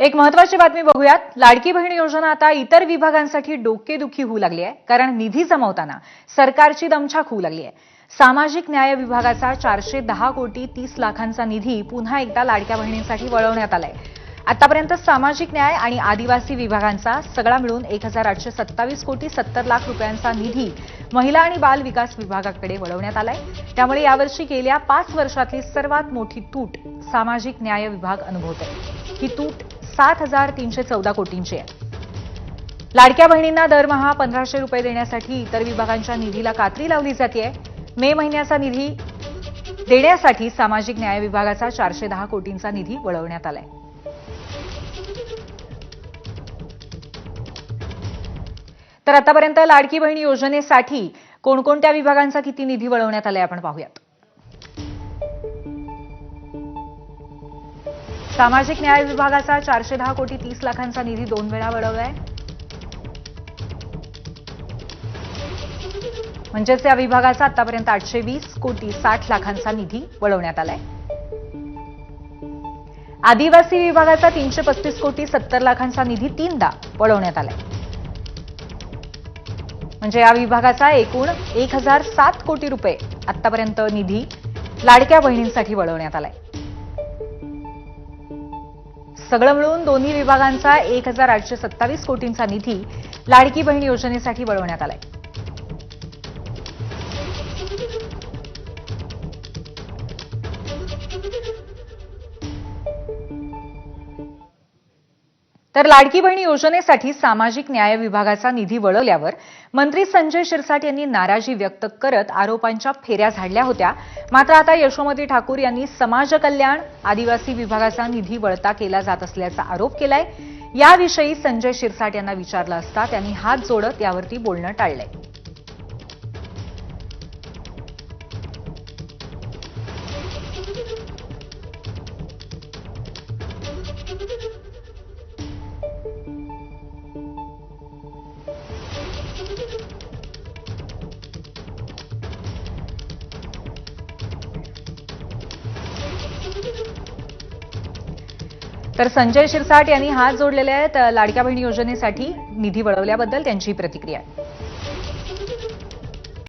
एक महत्वाची बातमी बघूयात. लाडकी बहीण योजना आता इतर विभागांसाठी डोकेदुखी होऊ लागली आहे कारण निधी जमवताना सरकारची दमछाक होऊ लागली आहे. सामाजिक न्याय विभागाचा चारशे दहा कोटी तीस लाखांचा निधी पुन्हा एकदा लाडक्या बहिणींसाठी वळवण्यात आलाय. आतापर्यंत सामाजिक न्याय आणि आदिवासी विभागांचा सगळा मिळून एक हजार आठशे सत्तावीस कोटी सत्तर लाख रुपयांचा निधी महिला आणि बाल विकास विभागाकडे वळवण्यात आलाय. त्यामुळे यावर्षी गेल्या पाच वर्षातली सर्वात मोठी तूट सामाजिक न्याय विभाग अनुभवतोय. ही तूट सात हजार तीनशे चौदा कोटींची आहे लाडक्या बहिणींना दरमहा पंधराशे रुपये देण्यासाठी इतर विभागांच्या निधीला कात्री लावली जाते मे महिन्याचा निधी देण्यासाठी सामाजिक न्याय विभागाचा चारशे दहा कोटींचा निधी वळवण्यात आलाय. तर आतापर्यंत लाडकी बहीण योजनेसाठी कोणकोणत्या विभागांचा किती निधी वळवण्यात आलाय आपण पाहूयात. सामाजिक न्याय विभागाचा चारशे दहा कोटी तीस लाखांचा निधी दोन वेळा वळवलाय. म्हणजेच या विभागाचा आतापर्यंत आठशे वीस कोटी साठ लाखांचा निधी वळवण्यात आलाय. आदिवासी विभागाचा तीनशे पस्तीस कोटी सत्तर लाखांचा निधी तीनदा वळवण्यात आलाय. म्हणजे या विभागाचा एकूण एक हजार सात कोटी रुपये आतापर्यंत निधी लाडक्या बहिणींसाठी वळवण्यात आलाय. सगळं मिळून दोन्ही विभागांचा एक हजार आठशे सत्तावीस कोटींचा निधी लाडकी बहीण योजनेसाठी वळवण्यात आलाय. तर लाडकी बहिणी योजनेसाठी सामाजिक न्याय विभागाचा निधी वळवल्यावर मंत्री संजय शिरसाट यांनी नाराजी व्यक्त करत आरोपांच्या फेऱ्या झाडल्या होत्या. मात्र आता यशोमती ठाकूर यांनी समाज कल्याण आदिवासी विभागाचा निधी वळता केला जात असल्याचा आरोप केलाय. याविषयी संजय शिरसाट यांना विचारलं असता त्यांनी हात जोडत यावरती बोलणं टाळलंय. तर संजय शिरसाट यांनी हात जोडलेले आहेत लाडक्या बहिणी योजनेसाठी निधी वळवल्याबद्दल त्यांची प्रतिक्रिया आहे.